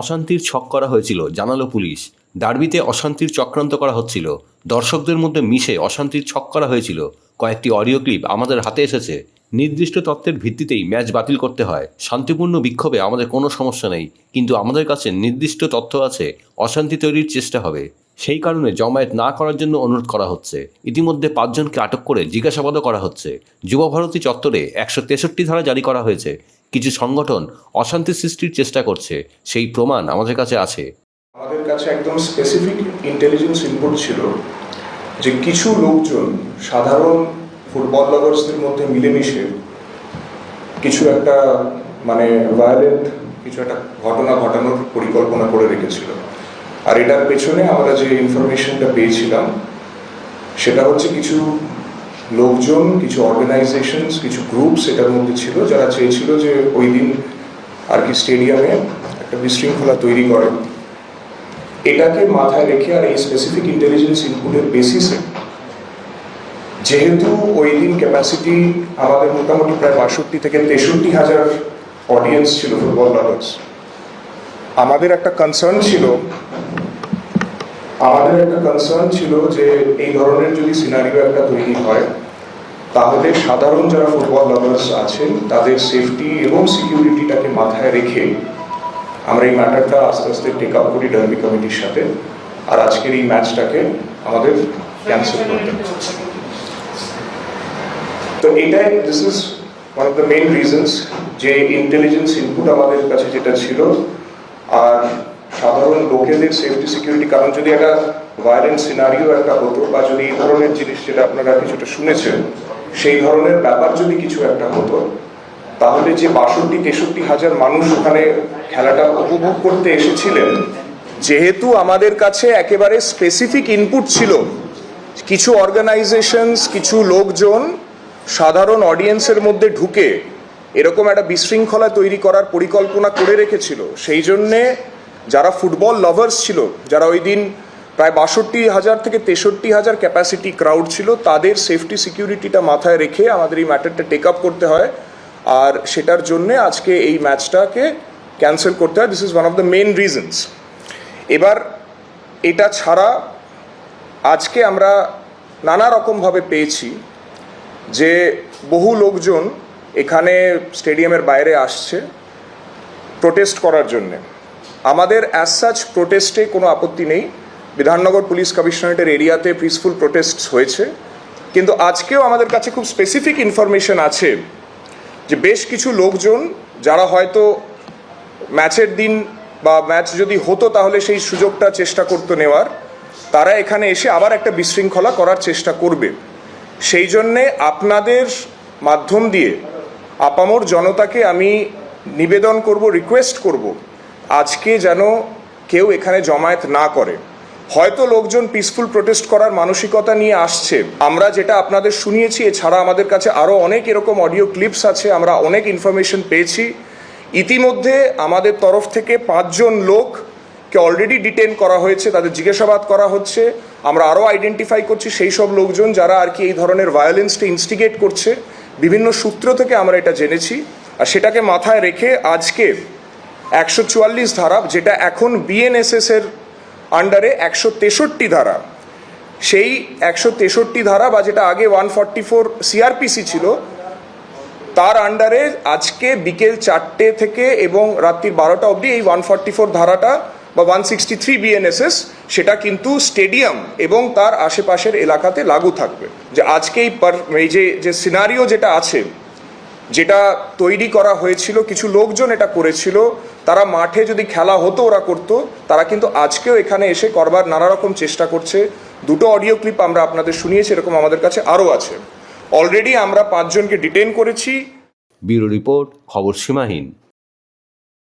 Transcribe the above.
অশান্তির ছক করা হয়েছিল, জানালো পুলিশ। ডার্বিতে অশান্তির চক্রান্ত করা হচ্ছিল। দর্শকদের মধ্যে মিশে অশান্তির ছক করা হয়েছিল। কয়েকটি অডিও ক্লিপ আমাদের হাতে এসেছে। নির্দিষ্ট তত্ত্বের ভিত্তিতেই ম্যাচ বাতিল করতে হয়। শান্তিপূর্ণ বিক্ষোভে আমাদের কোনো সমস্যা নেই, কিন্তু আমাদের কাছে নির্দিষ্ট তথ্য আছে। অশান্তি তৈরির চেষ্টা হবে। সেই কারণে জমায়েত না করার জন্য অনুরোধ করা হচ্ছে। ইতিমধ্যে পাঁচজনকে আটক করে জিজ্ঞাসাবাদও করা হচ্ছে। যুবভারতী চত্বরে একশো তেষট্টি ধারা জারি করা হয়েছে। কিছু সংগঠন অশান্তি সৃষ্টির চেষ্টা করছে, সেই প্রমাণ আমাদের কাছে আছে। আমাদের কাছে একদম স্পেসিফিক ইন্টেলিজেন্স ইনপুট ছিল যে কিছু লোকজন সাধারণ ফুটবল লাভার্সদের মধ্যে মিলেমিশে কিছু একটা মানে ভায়োলেন্ট কিছু একটা ঘটনা ঘটানোর পরিকল্পনা করে রেখেছিল। আর এটার পেছনে আমরা যে ইনফরমেশনটা পেয়েছিলাম, সেটা হচ্ছে কিছু লোকজন, কিছু অর্গানাইজেশনস কিছু গ্রুপস এটার মধ্যে ছিল যারা চেয়েছিল যে ওই দিন আর কি স্টেডিয়ামে একটা বিশৃঙ্খলা তৈরি করে। এটাকে মাথায় রেখে আর এই স্পেসিফিক ইন্টেলিজেন্স ইনপুটের বেসিসে যেহেতু ওই দিন ক্যাপাসিটি আমাদের মোটামুটি প্রায় বাষট্টি থেকে তেষট্টি হাজার অডিয়েন্স ছিল ফুটবল লাভার্স আমাদের একটা কনসার্ন ছিল আমাদের একটা কনসার্ন ছিল যে এই ধরনের যদি সিনারিও একটা তৈরি হয়, তাহলে সাধারণ যারা ফুটবল লাভার্স আছেন, তাদের সেফটি এবং সিকিউরিটিটাকে মাথায় রেখে আমরা এই ম্যাটারটা আস্তে আস্তে টেক আপ করি ডার্বি কমিটির সাথে। আর আজকের এই ম্যাচটাকে আমাদের ক্যান্সেল করতে তো এটাই this is one of the main reasons যে ইন্টেলিজেন্স ইনপুট আমাদের কাছে যেটা ছিল। আর সাধারণ লোকেদের সেফটি সিকিউরিটি কারণ যদি একটা ভায়োলেন্ট সিনারিও একটা হতো বা যদি এই ধরনের জিনিস যেটা আপনারা কিছুটা শুনেছেন, সেই ধরনের ব্যাপার যদি কিছু একটা হতো, তাহলে যে বাষট্টি, তেষট্টি হাজার মানুষ ওখানে খেলাটা উপভোগ করতে এসেছিলেন, যেহেতু আমাদের কাছে একেবারে স্পেসিফিক ইনপুট ছিল, কিছু অর্গানাইজেশনস কিছু লোকজন সাধারণ অডিয়েন্সের মধ্যে ঢুকে এরকম একটা বিশৃঙ্খলা তৈরি করার পরিকল্পনা করে রেখেছিল, সেই জন্যে যারা ফুটবল লাভার্স ছিল, যারা ওই দিন প্রায় বাষট্টি হাজার থেকে তেষট্টি হাজার ক্যাপাসিটি ক্রাউড ছিল, তাদের সেফটি সিকিউরিটিটা মাথায় রেখে আমাদের এই ম্যাটারটা টেক আপ করতে হয়। আর সেটার জন্যে আজকে এই ম্যাচটাকে ক্যান্সেল করতে হয়। This is one of the main reasons এবার এটা ছাড়া আজকে আমরা নানা রকমভাবে পেয়েছি যে বহু লোকজন এখানে স্টেডিয়ামের বাইরে আসছে প্রোটেস্ট করার জন্যে। আমাদের অ্যাজ সাচ প্রোটেস্টে কোনো আপত্তি নেই। বিধাননগর পুলিশ কমিশনারেটের এরিয়াতে পিসফুল প্রোটেস্ট হয়েছে। কিন্তু আজকেও আমাদের কাছে খুব স্পেসিফিক ইনফরমেশন আছে যে বেশ কিছু লোকজন যারা হয়তো ম্যাচের দিন বা ম্যাচ যদি হতো তাহলে সেই সুযোগটা চেষ্টা করতো নেওয়ার, তারা এখানে এসে আবার একটা বিশৃঙ্খলা করার চেষ্টা করবে। সেই জন্যে আপনাদের মাধ্যম দিয়ে আপামর জনতাকে আমি নিবেদন করব রিকোয়েস্ট করব আজকে যেন কেউ এখানে জমায়েত না করে। হয়তো লোকজন পিসফুল প্রোটেস্ট করার মানসিকতা নিয়ে আসছে। আমরা যেটা আপনাদের শুনিয়েছি, এছাড়া আমাদের কাছে আরও অনেক এরকম অডিও ক্লিপস আছে, আমরা অনেক ইনফরমেশন পেয়েছি। ইতিমধ্যে আমাদের তরফ থেকে পাঁচজন লোককে অলরেডি ডিটেন করা হয়েছে, তাদের জিজ্ঞাসাবাদ করা হচ্ছে। আমরা আরও আইডেন্টিফাই করছি সেই সব লোকজন যারা আর কি এই ধরনের ভায়োলেন্সটা ইনস্টিগেট করছে। বিভিন্ন সূত্র থেকে আমরা এটা জেনেছি। আর সেটাকে মাথায় রেখে আজকে একশো চুয়াল্লিশ ধারা, যেটা এখন বিএনএসএস এর আন্ডারে একশো তেষট্টি ধারা। সেই একশো তেষট্টি ধারা বা যেটা আগে ওয়ান ফর্টি ফোর সিআরপিসি ছিল, তার আন্ডারে আজকে বিকেল চারটে থেকে এবং রাত্রির বারোটা অবধি এই ওয়ান ফর্টি ফোর ধারাটা বা ওয়ান সিক্সটি থ্রি বিএনএসএস সেটা কিন্তু স্টেডিয়াম এবং তার আশেপাশের এলাকাতে লাগু থাকবে। যে আজকে এই যে যে সিনারিও যেটা আছে যেটা তৈরি করা হয়েছিল, কিছু লোকজন এটা করেছিল। তারা মাঠে যদি খেলা হতো, ওরা করত। তারা কিন্তু আজকেও এখানে এসে করবার নানা রকম চেষ্টা করছে। দুটো অডিও ক্লিপ আমরা আপনাদের শুনিয়েছি, এরকম আমাদের কাছে আরও আছে। অলরেডি আমরা পাঁচজনকে ডিটেন করেছি। ব্যুরো রিপোর্ট, খবর সীমাহীন।